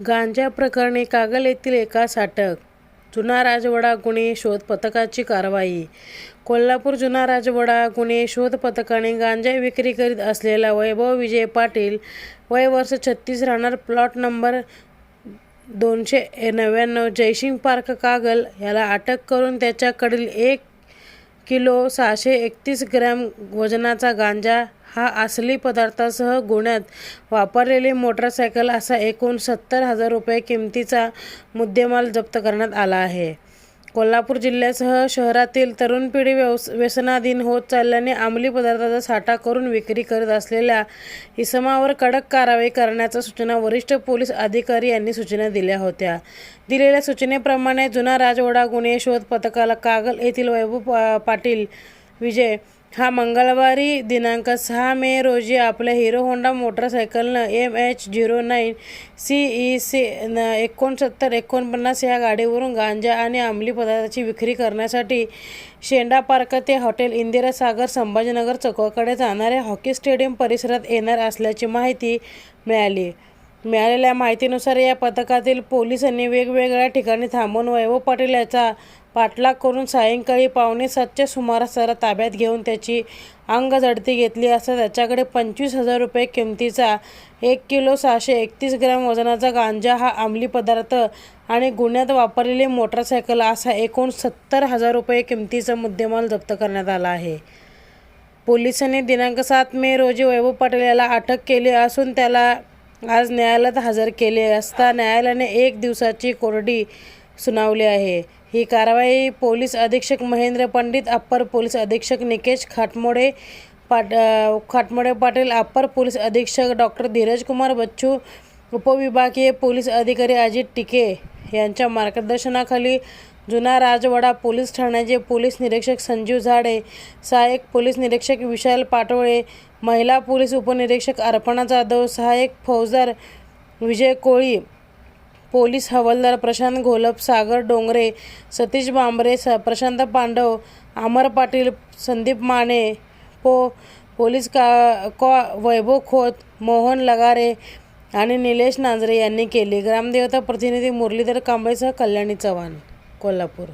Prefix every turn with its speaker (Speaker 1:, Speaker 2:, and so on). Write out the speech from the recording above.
Speaker 1: गांजा प्रकरणी कागल येथील एकास अटक जुना राजवाडा गुन्हे शोध पथकाची कारवाई. कोल्हापूर जुना राजवाडा गुन्हे शोध पथकाने गांजा विक्री करीत असलेला वैभव विजय पाटील वय वर्ष छत्तीस राहणार प्लॉट नंबर दोनशे नव्याण्णव जयसिंग पार्क कागल याला अटक करून त्याच्याकडील एक किलो सहाशे एकतीस ग्रॅम वजनाचा गांजा हा असली पदार्थासह गुन्ह्यात वापरलेली मोटरसायकल असा एकूण सत्तर हजार रुपये किमतीचा मुद्देमाल जप्त करण्यात आला आहे. कोल्हापूर जिल्ह्यासह शहरातील तरुण पिढी व्यवस व्यसनाधीन होत चालल्याने अंमली पदार्थाचा साठा करून विक्री करत असलेल्या इसमावर कडक कारवाई करण्याच्या सूचना वरिष्ठ पोलीस अधिकारी यांनी सूचना दिल्या होत्या. दिलेल्या सूचनेप्रमाणे जुना राजवाडा गुन्हे शोध पथकाला कागल येथील वैभव पाटील विजय हा मंगळवारी दिनांक सहा मे रोजी आपल्या Hero Honda मोटरसायकलनं M H zero nine C E C न एकोणसत्तर एकोणपन्नास या गाडीवरून गांजा आणि अंमली पदार्थाची विक्री करण्यासाठी शेंडा पार्क ते हॉटेल इंदिरा सागर संभाजीनगर चौकाकडे जाणाऱ्या हॉकी स्टेडियम परिसरात येणार असल्याची माहिती मिळाली. मिळालेल्या माहितीनुसार या पथकातील पोलिसांनी वेगवेगळ्या ठिकाणी थांबून वैभव पाटील याचा पाठलाग करून सायंकाळी पावणे सातच्या सुमारास त्याला ताब्यात घेऊन त्याची अंग झडती घेतली. असता त्याच्याकडे पंचवीस हजार रुपये किमतीचा एक किलो सहाशे एकतीस ग्रॅम वजनाचा गांजा हा अंमली पदार्थ आणि गुन्ह्यात वापरलेली मोटरसायकल असा एकूण सत्तर हजार रुपये किमतीचा मुद्देमाल जप्त करण्यात आला आहे. पोलिसांनी दिनांक सात मे रोजी वैभव पाटील याला अटक केली असून त्याला आज न्यायालयात हजर केले असता न्यायालयाने एक दिवसाची कोरडी सुनावली आहे. ही कारवाई पोलीस अधीक्षक महेंद्र पंडित अप्पर पोलीस अधीक्षक निकेश खाटमोडे पाट खाटमोडे पाटील अप्पर पोलीस अधीक्षक डॉक्टर धीरज कुमार बच्चू उपविभागीय पोलीस अधिकारी अजित टिके यांच्या मार्गदर्शनाखाली जुना राजवाडा पोलीस ठाण्याचे पोलीस निरीक्षक संजीव झाडे सहाय्यक पोलीस निरीक्षक विशाल पाटोळे महिला पोलीस उपनिरीक्षक अर्पणा जाधव सहाय्यक फौजदार विजय कोळी पोलीस हवालदार प्रशांत घोलप सागर डोंगरे सतीश बांबरे स प्रशांत पांडव अमर पाटील संदीप माने पो पोलीस का कॉ वैभव खोत मोहन लगारे आणि निलेश नांजरे यांनी केली. ग्रामदेवता प्रतिनिधी मुरलीधर कांबळेसह कल्याणी चव्हाण कोल्हापूर.